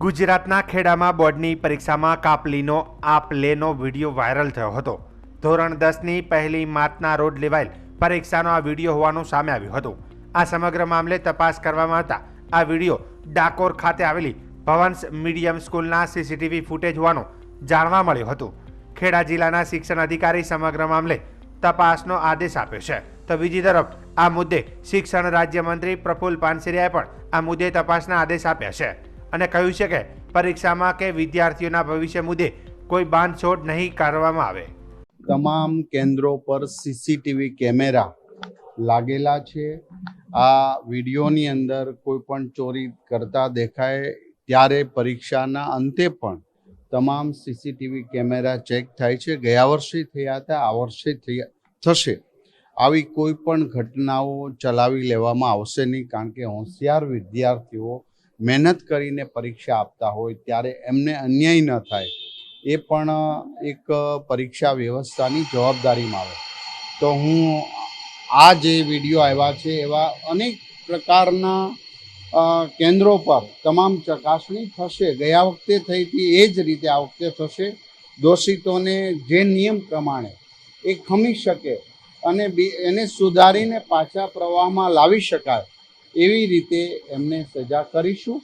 ગુજરાતના ખેડામાં બોર્ડની પરીક્ષામાં કાપલીનો આપ લેનો વીડિયો વાયરલ થયો હતો. ધોરણ દસની પહેલી માર્ચના રોજ લેવાયેલ પરીક્ષાનો આ વીડિયો હોવાનું સામે આવ્યું હતું. આ સમગ્ર મામલે તપાસ કરવામાં આવતા આ વીડિયો ડાકોર ખાતે આવેલી ભવન્સ મીડિયમ સ્કૂલના સીસીટીવી ફૂટેજ હોવાનું જાણવા મળ્યું હતું. ખેડા જિલ્લાના શિક્ષણ અધિકારી સમગ્ર મામલે તપાસનો આદેશ આપ્યો છે. તો બીજી તરફ, આ મુદ્દે શિક્ષણ રાજ્યમંત્રી પ્રફુલ પાનસેરિયાએ પણ આ મુદ્દે તપાસના આદેશ આપ્યા છે. અને કહ્યું છે કે પરીક્ષામાં કે વિદ્યાર્થીઓના ભવિષ્ય મુદ્દે કોઈ બાંધછોડ નહીં કરવામાં આવે. તમામ કેન્દ્રો પર સીસીટીવી કેમેરા લાગેલા છે. આ વિડીયોની અંદર કોઈ પણ ચોરી કરતા દેખાય ત્યારે પરીક્ષાના અંતે પણ તમામ સીસીટીવી કેમેરા ચેક થાય છે. ગયા વર્ષે થયા હતા, આ વર્ષે થશે. આવી કોઈ પણ ઘટનાઓ ચલાવી લેવામાં આવશે નહીં, કારણ કે હોશિયાર વિદ્યાર્થીઓ મહેનત કરીને પરીક્ષા આપતા હોય ત્યારે એમને અન્યાય ન થાય, એ પણ એક પરીક્ષા વ્યવસ્થાની જવાબદારીમાં આવે. તો હું આ જે વીડિયો આવ્યા છે એવા અનેક પ્રકારના કેન્દ્રો પર તમામ ચકાસણી થશે. ગયા વખતે થઈ હતી એ જ રીતે આ વખતે થશે. દોષિતોને જે નિયમ પ્રમાણે એ ખમી શકે અને એને સુધારીને પાછા પ્રવાહમાં લાવી શકાય. એવી રીતે એમને સજા કરીશું.